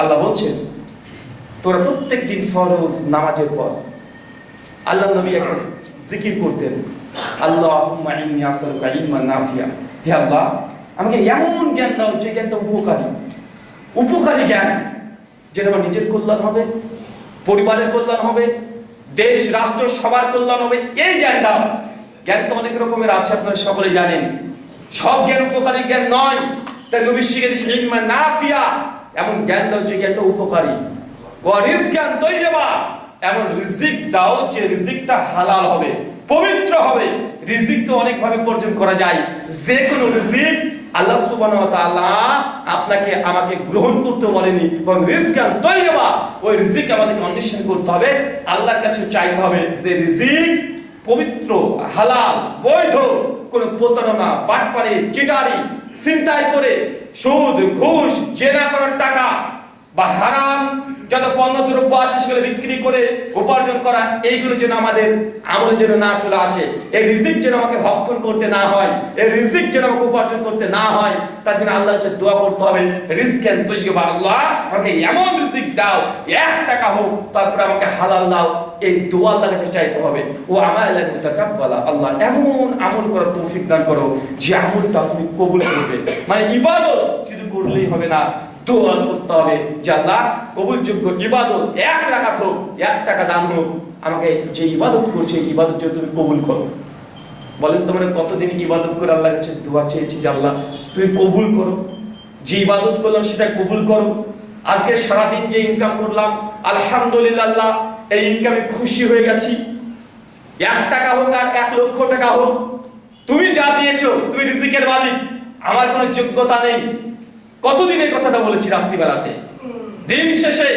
আল্লাহ বলছেন, তোরা ফরজ নামাজের পর আল্লাহ নবী একটা জিকির করতেন আল্লাহ, আমাকে এমন জ্ঞান দাও যে জ্ঞানটা উপকারী। উপকারী জ্ঞান, যেটা আমার নিজের কল্যাণ হবে, পরিবারের কল্যাণ হবে, দেশ, রাষ্ট্র, সবার কল্যাণ হবে, এই জ্ঞান দাও। জ্ঞান তো অনেক রকমের আছে, আপনারা সকলে জানেন। সব জ্ঞান উপকারী জ্ঞান নয়। তাই নবী শিখে ইলমা নাফিয়া, এমন জ্ঞান দাও যে জ্ঞানটা উপকারী। ও রিজকান তৈয়বা, এমন রিজিক দাও যে রিজিকটা হালাল হবে, পবিত্র হবে। রিজিক তো অনেক ভাবে উপার্জন করা যায়। যে কোনো রিজিক আল্লাহ সুবহানাহু ওয়া তাআলা আপনাকে, আমাকে গ্রহণ করতে বলেনি। এবং রিজকান তৈয়বা, ওই রিজিক আমাদেরকে অন্বেষণ করতে হবে। আল্লাহর কাছে চাইতে হবে যে রিজিক পবিত্র, হালাল, বৈধ কোন প্রতারণা বাটপারি চিটারি চিন্তায় করে সুদ ঘুষ জেনা করার টাকা। বা হারাম, যত পণ্য দ্রব্য আছে সেগুলো বিক্রি করে উপার্জন করা, এইগুলো যেন আমাদের আমলের জন্য না চলে আসে। এই রিজিক যেন আমাকে ভক্ষণ করতে না হয়, এই রিজিক যেন আমাকে উপার্জন করতে না হয়, তার জন্য আল্লাহর কাছে দোয়া করতে হবে, রিজকেন তৈয়বা আল্লাহ, আমাকে এমন রিজিক দাও, এক টাকা হোক, তারপরে আমাকে হালাল দাও, এই দোয়া আল্লাহর কাছে চাইতে হবে। ও আমার মুতাকাব্বালা, আল্লাহ এমন আমল করার তৌফিক দান করো, যে আমলটা তুমি কবুল করবে। মানে ইবাদত শুধু করলেই হবে না দোয়া করতে হবে যে আল্লাহ কবুলযোগ্য ইবাদত, এক রাখাত হোক, এক টাকা দাম হোক, আমাকে যে ইবাদত করছে ইবাদত যেন তুমি কবুল করো। বলেন তো মানে কতদিন ইবাদত করে আল্লাহর কাছে দোয়া চেয়েছি যে আল্লাহ, তুমি কবুল করো। যে ইবাদত করলাম সেটা কবুল করো। আজকে সারাদিন যে ইনকাম করলাম, আলহামদুলিল্লাহ, এই ইনকামে খুশি হয়ে গেছি। এক টাকা হোক আর এক লক্ষ টাকা হোক, তুমি যা দিয়েছ, তুমি রিজিকের মালিক, আমার কোনো যোগ্যতা নেই। কতদিন কথাটা বলেছি রাত্রিবেলাতে। দিন শেষে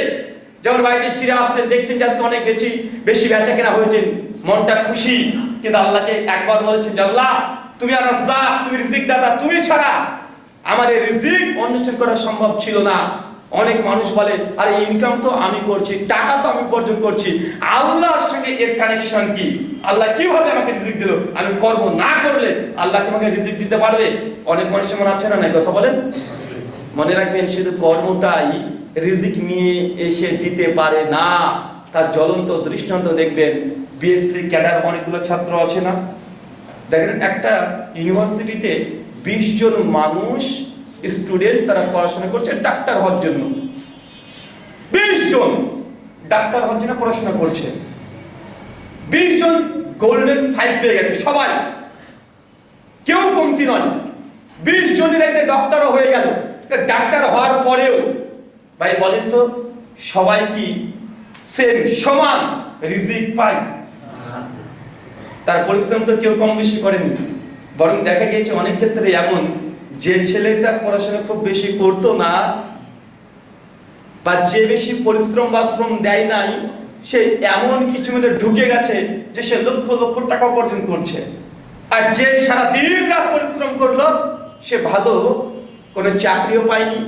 যেমন বাড়িতে ফিরে আসছেন, দেখছেন যে আজকে অনেক বেশি বেশি বেচা কেনা হয়েছে, মনটা খুশি। কিন্তু আল্লাহকে একবার বলেছেন আল্লাহ, তুমি আর রাজ্জাক তুমি রিজিক দাদা তুমি ছাড়া আমার এই রিজিক অন্বেষণ করা সম্ভব ছিল না। অনেক মানুষ বলে, আরে ইনকাম তো আমি করছি, টাকা তো আমি উপার্জন করছি। আল্লাহর সঙ্গে এর কানেকশন কি? আল্লাহ কীভাবে আমাকে রিজিক দিল? আমি কর্ম না করলে আল্লাহ কি আমাকে রিজিক দিতে পারবে? অনেক মানুষের মনে আছে না কথা বলেন। মনে রাখবেন, শুধু কর্মটাই রিজিক নিয়ে এসে দিতে পারে না। তার জ্বলন্ত দৃষ্টান্ত দেখবেন বিএসসি ক্যাডার অনেকগুলো ছাত্র আছে না? দেখেন, একটা ইউনিভার্সিটিতে বিশ জন মানুষ, স্টুডেন্ট তারা পড়াশোনা করছে, ডাক্তার হওয়ার জন্য। বিশ জন ডাক্তার হওয়ার জন্য পড়াশোনা করছে। বিশ জন গোল্ডেন ফাইভ পেয়ে গেছে, সবাই। কেউ কমতি নয়। বিশ জনের একটা ডক্টরও হয়ে গেল। ডাক্তার হওয়ার পরেও, ভাই বলেন তো, সবাই কি সেম সমান রিজিক পায়? তার পরিশ্রম তো কেউ কম বেশি করেনি। বরং দেখা গিয়েছে অনেক ক্ষেত্রে এমন, যে ছেলেটা পড়াশোনা খুব বেশি করতো না, বা যে বেশি পরিশ্রম বা শ্রম দেয় নাই, সে এমন কিছু মধ্যে ঢুকে গেছে যে সে লক্ষ লক্ষ টাকা উপার্জন করছে। আর যে সারা দিন রাত পরিশ্রম করল, সে ভালো কোনো চাকরিও পায়নি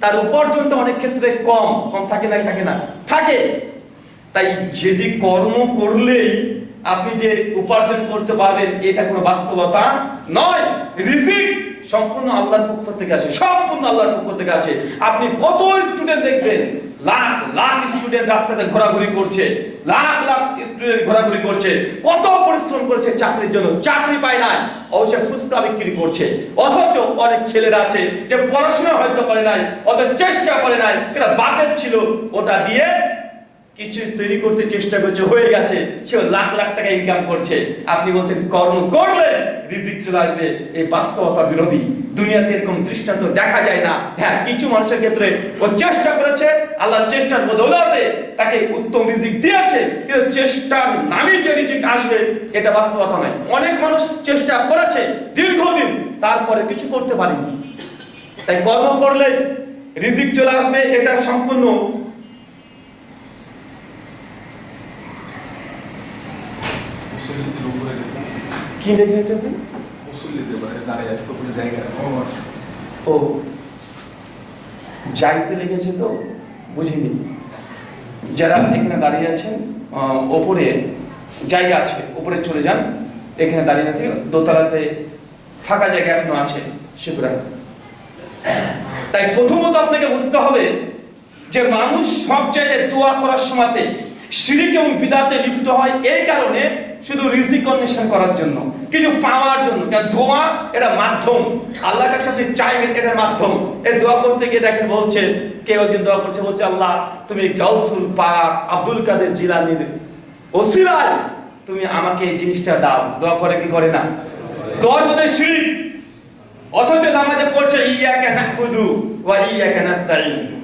তার উপার্জনটা অনেক ক্ষেত্রে কম কম থাকে না থাকে না। থাকে। তাই যদি কর্ম করলেই আপনি যে উপার্জন করতে পারবেন, এটা কোনো বাস্তবতা নয়। রিজিক সম্পূর্ণ আল্লাহর পক্ষ থেকে আসে, সম্পূর্ণ আল্লাহর পক্ষ থেকে আসে। আপনি কত স্টুডেন্ট দেখবেন লাখ লাখ স্টুডেন্ট রাস্তাতে ঘোরাঘুরি করছে, লাখ লাখ স্টুডেন্ট ঘোরাঘুরি করছে। কত পরিশ্রম করছে চাকরির জন্য, চাকরি পায় নাই। অবশ্যই ফুচকা বিক্রি করছে। অথচ অনেক ছেলেরা আছে যে পড়াশোনা হয়তো করে নাই অত চেষ্টা করে নাই এটা বাদের ছিল ওটা দিয়ে কিছু তৈরি করতে চেষ্টা করছে, হয়ে গেছে। সে লাখ লাখ টাকা ইনকাম করছে। আপনি বলছেন, কর্ম করলে রিজিক চলে আসবে। এই বাস্তবতা বিরোধী। দুনিয়াতে এরকম দৃষ্টান্ত দেখা যায় না। হ্যাঁ কিছু মানুষের ক্ষেত্রে ও চেষ্টা করেছে আল্লাহর চেষ্টার বদৌলতে তাকে উত্তম রিজিক দিয়েছে, কিন্তু চেষ্টার নামে যে রিজিক আসবে, এটা বাস্তবতা নয়। অনেক মানুষ চেষ্টা করেছে দীর্ঘদিন, তারপরে কিছু করতে পারেনি। তাই কর্ম করলে রিজিক চলে আসবে, এটা সম্পূর্ণ মুসল্লিদের উপরে দেখুন কি দেখে এটা মুসল্লিদের দাঁড়িয়ে আছে তো কোনো জায়গা আছে। ও যাইতে লেগেছে তো বুঝিনি। যারা এখানে দাঁড়িয়ে আছেন ওপরে জায়গা আছে ওপরে চলে যান। এখানে দাঁড়িয়ে না থেকে দোতলাতে ফাঁকা জায়গা এখনও আছে সুতরাং তাই প্রথমত আপনাকে বুঝতে হবে যে মানুষ সব জায়গায় দোয়া করার সময়তে শিরিক এবং বিদাতে লিপ্ত হয় এই কারণে শুধু রিজিক অন্বেষণ করার জন্য, কিছু পাওয়ার জন্য। দোয়া এটা মাধ্যম। আল্লাহর কাছে আপনি চাইবেন, এটার মাধ্যম। এই দোয়া করতে গিয়ে দেখেন বলছে, কেউ একজন দোয়া করছে, বলছে, আল্লাহ, তুমি গাউসুল পাক আব্দুল কাদের জিলানির ওসিলায় তুমি আমাকে এই জিনিসটা দাও। দোয়া করে কি করে না? দোয়ার মধ্যে শিরিক। অথচ নামাজে পড়ছে, ইয়াকা নাহবুদু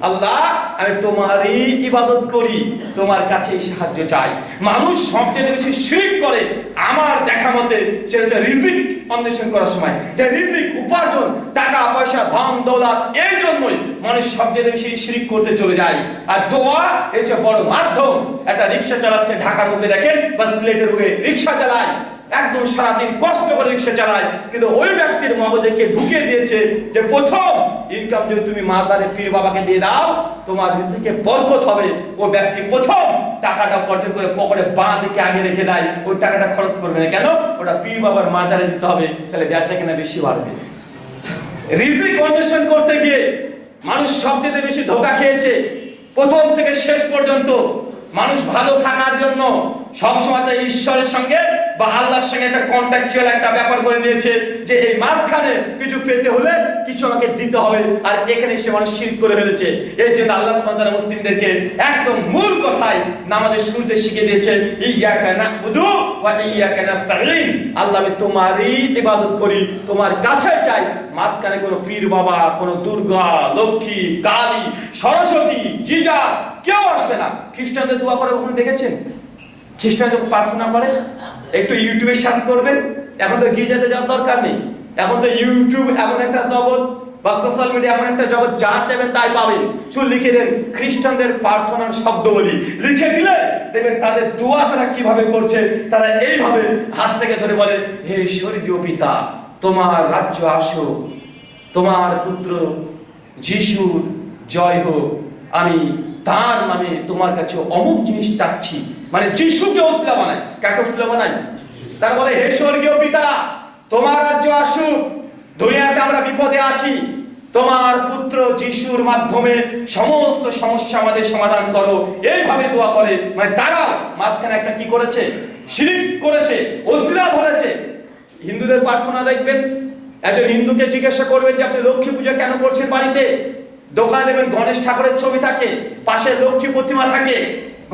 আল্লাহ, আমি তোমারই ইবাদত করি, তোমার কাছেই সাহায্য চাই। মানুষ সবচেয়ে বেশি শিরক করে আমার দেখা মতে, সেটা হচ্ছে রিজিক অন্বেষণ করার সময়। যে রিজিক, উপার্জন, টাকা, পয়সা, ধন, দৌলত, এই জন্যই মানুষ সবচেয়ে বেশি শিরিক করতে চলে যায়। আর দোয়া যে বড় মাধ্যম। একটা রিক্সা চালাচ্ছে, ঢাকার মুখে দেখেন বা সিলেটের মুখে রিক্সা চালায়। একদম সারাদিন কষ্ট করে রিক্সা চালায়, কিন্তু ওই ব্যক্তির মগজে কে ঢুকিয়ে দিয়েছে যে প্রথম ইনকাম যদি তুমি মাজারে পীর বাবাকে দিয়ে দাও, তোমার রিজিকে বরকত হবে। ও ব্যক্তি প্রথম টাকাটা উপার্জন করে পকেটে বাঁ দিকে আগে রেখে দেয় ওই টাকাটা খরচ করবে না। কেন? ওটা পীর বাবার মাজারে দিতে হবে, তাহলে বেচা কেনা বেশি বাড়বে। রিজিক অন্বেষণ করতে গিয়ে মানুষ সবচেয়ে বেশি ধোকা খেয়েছে। প্রথম থেকে শেষ পর্যন্ত মানুষ ভালো থাকার জন্য সবসময় ঈশ্বরের সঙ্গে বা আল্লাহর সঙ্গে একটা কন্ট্রাকচুয়াল একটা ব্যাপার করে দিয়েছে যে এই মাঝখানে কিছু পেতে হলে কিছু আমাকে দিতে হবে। আর এখানে সে মানুষ শির করে ফেলেছে। এই জন্য আল্লাহ সন্তান মুসলিমদেরকে একদম মূল কথাই নামাজের শুরুতে শিখে দিয়েছে ইয়াকা নাবুদু ওয়া আল্লাহ, আমি তোমারই ইবাদত করি। তোমার কাছে চাই মাঝখানে কোনো পীর বাবা, কোনো দুর্গা, লক্ষ্মী, কালী, সরস্বতী, জিজাস কেউ আসবে না। খ্রিস্টানদের দোয়া করে কখনো দেখেছেন? খ্রিস্টান যখন প্রার্থনা করে, একটু ইউটিউবে সার্চ করবেন, এখন তো গির্জাতে যাওয়ার দরকার নেই। এখন তো ইউটিউব এমন একটা জগৎ বা সোশ্যাল মিডিয়া এমন একটা জগৎ, যা চাইবেন তাই পাবেন। শুধু লিখে দেন, খ্রিস্টানদের প্রার্থনার শব্দ বলি লিখে দিলে দেখবেন তাদের দোয়া তারা কীভাবে করছে, তারা এইভাবে হাত থেকে ধরে বলে, হে স্বর্গীয় পিতা, তোমার রাজ্য আসো, তোমার পুত্র যিশুর জয় হোক, আমি তার নামে তোমার কাছে অমুক জিনিস চাচ্ছি। মানে যিশুকে ওসিলা বানায়। কাকে ওসিলা বানায়? তার বলে, হে স্বর্গীয় পিতা, তোমার রাজ্য আসুক। দুনিয়াতে আমরা বিপদে আছি। তোমার পুত্র যিশুর মাধ্যমে সমস্ত সমস্যা আমাদের সমাধান করো। এইভাবে দোয়া করে। মানে তারা মাঝখানে একটা কি করেছে? শিরিক করেছে ওসিলা ধরেছে। হিন্দুদের প্রার্থনা দেখবেন। একজন হিন্দুকে জিজ্ঞাসা করবেন যে, আপনি লক্ষ্মী পূজা কেন করছেন বাড়িতে? দোকানে দেখবেন গণেশ ঠাকুরের ছবি থাকে, পাশে লক্ষ্মী প্রতিমা থাকে,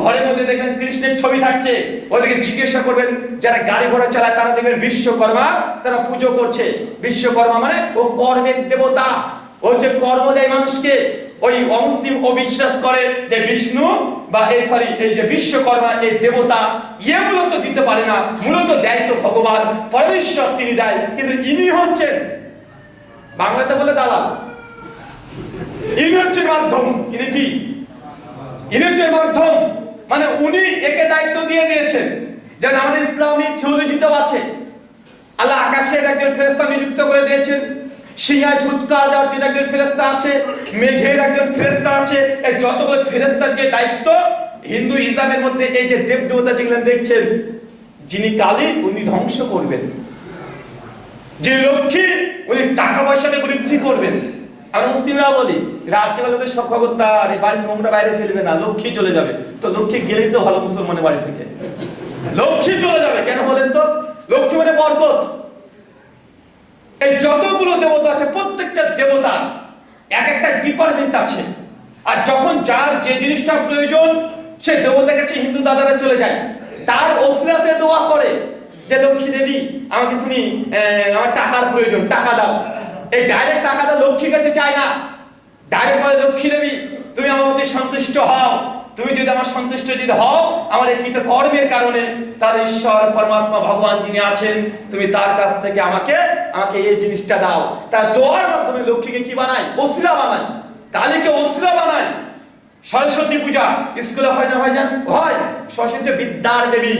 ঘরের মধ্যে দেখবেন কৃষ্ণের ছবি থাকছে ওদেরকে জিজ্ঞাসা করবেন যারা গাড়ি ঘোড়া চালায়, তারা দেখবেন বিশ্বকর্মা, তারা পুজো করছে। বিশ্বকর্মা মানে ও কর্মের দেবতা, ও যে কর্ম দেয় মানুষকে, ওই অমুসলিম ও বিশ্বাস করে যে বিষ্ণু বা এই সরি এই যে বিশ্বকর্মা এই দেবতা ইয়ে মূলত দিতে পারে না, মূলত দেয় তো ভগবান, পরমেশ্বর তিনি দেয়, কিন্তু ইনি হচ্ছেন বাংলাতে বলে দালাল। ইনি হচ্ছেন মাধ্যম, ইনি কি? ইনি হচ্ছেন মাধ্যম মানে উনি একে দায়িত্ব দিয়ে দিয়েছেন যেন আমাদের ইসলামী থিওলজিতেও আছে। আল্লাহ আকাশের একজন ফেরেস্তা নিযুক্ত করে দিয়েছেন। সিংহায় ফুৎকার দেওয়ার জন্য একজন ফেরেস্তা আছে। মেঘের একজন ফেরেস্তা আছে। এই যতগুলো ফেরেস্তার যে দায়িত্ব, হিন্দু ইসলামের মধ্যে এই যে দেব দেবতা যেগুলো দেখছেন, যিনি কালী, উনি ধ্বংস করবেন। যে লক্ষ্মী, উনি টাকা পয়সাকে বৃদ্ধি করবেন। আমরা মুসলিমরা বলি রাত্রিবেলা তো সব খবরদার বাড়ির নোংরা বাইরে ফেলবে না, লক্ষ্মী চলে যাবে। তো লক্ষ্মী গেলেই তো ভালো মুসলমানের বাড়ি থেকে। লক্ষ্মী চলে যাবে, কেন বলেন তো? লক্ষ্মী মানে বরকত। এই যতগুলো দেবতা আছে, প্রত্যেকটা দেবতা, এক একটা ডিপার্টমেন্ট আছে। আর যখন যার যে জিনিসটা প্রয়োজন, সে দেবতার কাছে হিন্দু দাদারা চলে যায়। তার ওসিলাতে দোয়া করে যে, লক্ষ্মী দেবী, আমাকে তুমি আমার টাকার প্রয়োজন, টাকা দাও। এই ডাইরেক্ট টাকাটা লক্ষ্মীর কাছে চায় না। ডাইরেক্ট বলে, লক্ষ্মী দেবী, তুমি আমার মধ্যে সন্তুষ্ট হও। তুমি যদি আমার সন্তুষ্ট যদি হও আমার এই কৃত কর্মের কারণে তার ঈশ্বর, পরমাত্মা, ভগবান যিনি আছেন, তুমি তার কাছ থেকে আমাকে আমাকে এই জিনিসটা দাও। তার দোয়ার মাধ্যমে লক্ষ্মীকে কি বানায়? অসিলা বানায়। কালীকে অসিলা বানায়। সরস্বতী পূজা, স্কুলে হয় না যান হয়। সরস্বতী বিদ্যার দেবী।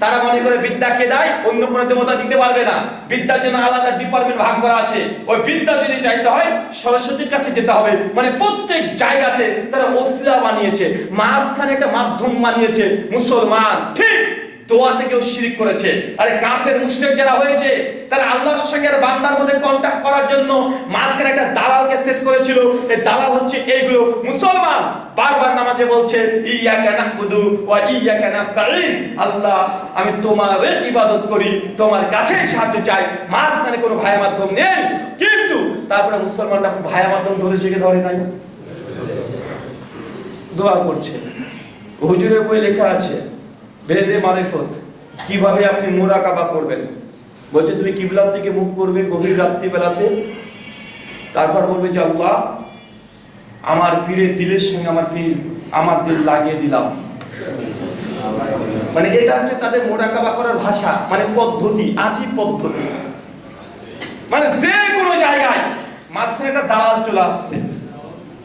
তারা মনে করে বিদ্যা কে দেয়, অন্য কোনো দেবতা দিতে পারবে না। বিদ্যার জন্য আলাদা ডিপার্টমেন্ট ভাগ করা আছে। ওই বিদ্যা যদি চাইতে হয়, সরস্বতীর কাছে যেতে হবে। মানে প্রত্যেক জায়গাতে তারা ওসিলা বানিয়েছে। মাঝখানে একটা মাধ্যম বানিয়েছে মুসলমান। ঠিক দোয়াতে কেউ শিরিক করেছে। আরে কাফের, মুশরিক যারা হয়েছে, তারা আল্লাহর সঙ্গে বান্দার মধ্যে কন্টাক্ট করার জন্য মাঝখানে একটা দালালকে সেট করেছিল। এই দালাল হচ্ছে এইগুলো। মুসলমান বারবার নামাজে বলছে, ইয়াকা নাবুদু ওয়া ইয়াকা নাস্তাইন আল্লাহ, আমি তোমার ইবাদত করি, তোমার কাছেই সাহায্য চাই। মাঝখানে কোনো ভাইয়া মাধ্যম নেই। কিন্তু তারপরে মুসলমানরা ভাইয়া মাধ্যম ধরে শিখে ধরে নাই। দোয়া করছে। হুজুরের বই লেখা আছে বেদে মারেফত কীভাবে আপনি মুরাকাবা করবেন? বলছে, তুমি কিবলার দিকে মুখ করবে গভীর রাত্রি বেলাতে তারপর বলবে যে, আল্লাহ, আমার পীরের দিলের সঙ্গে আমার পীর, আমার দিল লাগিয়ে দিলাম। মানে এটা হচ্ছে তাদের মোরাকাবা করার ভাষা মানে পদ্ধতি আজই পদ্ধতি। মানে যে কোনো জায়গায় মাঝখানে একটা দালাল চলে আসছে।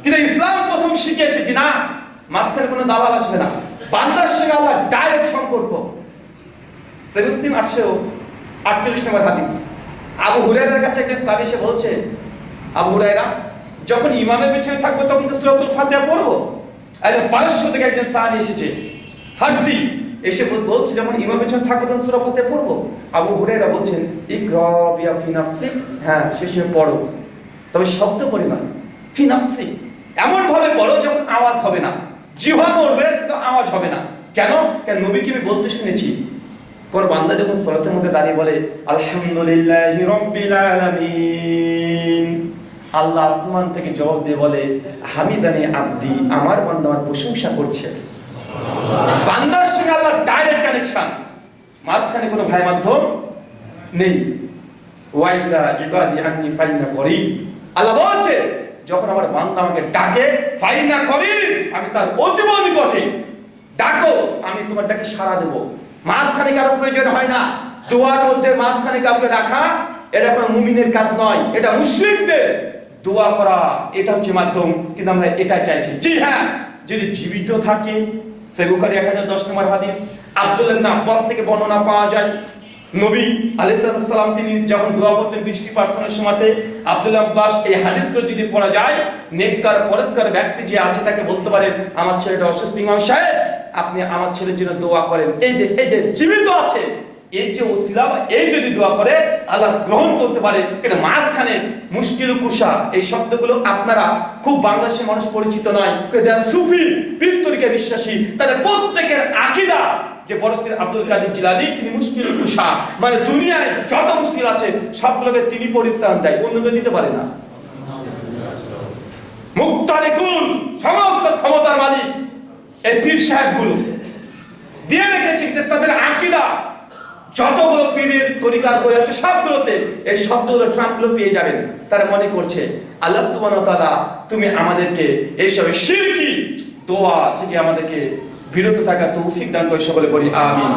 কিন্তু ইসলাম প্রথম শিখিয়েছে যে, না, মাঝখানে কোনো দালাল আসবে না। বান্দার সঙ্গে আল্লাহ ডাইরেক্ট সম্পর্ক। সেগুস্তিম আটশো আটচল্লিশ নম্বর হাদিস। আবু হুরাইরার কাছে একটা সাহাবী এসে বলছে, আবু হুরাইরা যখন ইমামের পেছনে থাকব, তখন তো সূরাতুল ফাতিহা পড়ব। একজন পারস্য থেকে একজন সাহাবী এসেছে। ফার্সি এসে বলছে, যখন ইমামের পেছনে থাকব, তখন সূরা ফাতিহা পড়ব। আবু হুরাইরা বলছেন, ইকরা বিয়া ফি নাফসিক হ্যাঁ শেষে পড়ো। তবে শব্দ পরিমাণ, ফি নাফসিক এমন ভাবে পড়ো যখন আওয়াজ হবে না। জিহ্বা মরবে তো আওয়াজ হবে না। কেন? কেন নবীকে আমি বলতে শুনেছি, কোন বান্দা যখন সলাতের মধ্যে দাঁড়িয়ে বলে, আলহামদুলিল্লাহ রব্বিল আলামিন আল্লাহ আসমান থেকে জবাব দিয়ে বলে, হামিদানি আব্দি, আমার বান্দা আমার প্রশংসা করছে। বান্দার সঙ্গে আল্লাহ ডাইরেক্ট কানেকশন মাঝখানে কোনো ভাই মাধ্যম নেই। ওয়াইদা ইবাদি আন্নি ফাইনা করি আল্লাহ বলছে যখন আমার বান্দা আমাকে ডাকে, ফাইনা করি, আমি তার অতীব নিকটে ডাকো, আমি তোমার ডাকে সাড়া দেবো। মাঝখানে কারও প্রয়োজন হয় না? দোয়ার মধ্যে মাঝখানে কাউকে রাখা? এটা কোনো মুমিনের কাজ নয়, এটা মুসলিমদের। দোয়া করা, এটা হচ্ছে মাধ্যম, কিন্তু আমরা এটা চাইছি। জি হ্যাঁ যদি জীবিত থাকে সে বুখারী এক হাজার দশ নম্বর হাদিস আব্দুল্লাহ আব্বাস থেকে বর্ণনা পাওয়া যায় নবী আলাইহিস সালাম তিনি যখন দোয়া করতেন বৃষ্টি প্রার্থনার সময়তে আব্দুল্লাহ আব্বাস এই হাদিসগুলো যদি পড়া যায়, নেককার পরেশকার ব্যক্তি যে আছে তাকে বলতে পারেন আমার ছেলেটা অসুস্থ ইমাম সাহেব, আপনি আমার ছেলের জন্য দোয়া করেন। এই যে এই যে জীবিত আছে, এই যে এই যদি দোয়া করে, আল্লাহ গ্রহণ করতে পারে। এটা মাঝখানে মুশকিল কুশা, এই শব্দগুলো আপনারা খুব বাংলাদেশের মানুষ পরিচিত নয়। যারা সুফি বিশ্বাসী, তাদের প্রত্যেকের আকিদা যে বড় আব্দুল কাদের জিলানি তিনি মুশকিল কুশা। মানে দুনিয়ায় যত মুশকিল আছে, সবগুলোকে তিনি পরিত্রাণ দেয় অন্যকে দিতে পারে না। মুক্তারে কুল সমস্ত ক্ষমতার মালিক, এই পীর দিয়ে রেখেছে তাদের আকিদা। যতগুলো পীরের তরিকার বই আছে, সবগুলোতে এই শব্দগুলো, ট্রাম্পগুলো পেয়ে যাবেন। তারা মনে করছে, আল্লাহ তাআলা, তুমি আমাদেরকে এইসব শিরকি দোয়া থেকে আমাদেরকে বিরত থাকা তৌফিক দান করে সকলে বলি আমিন।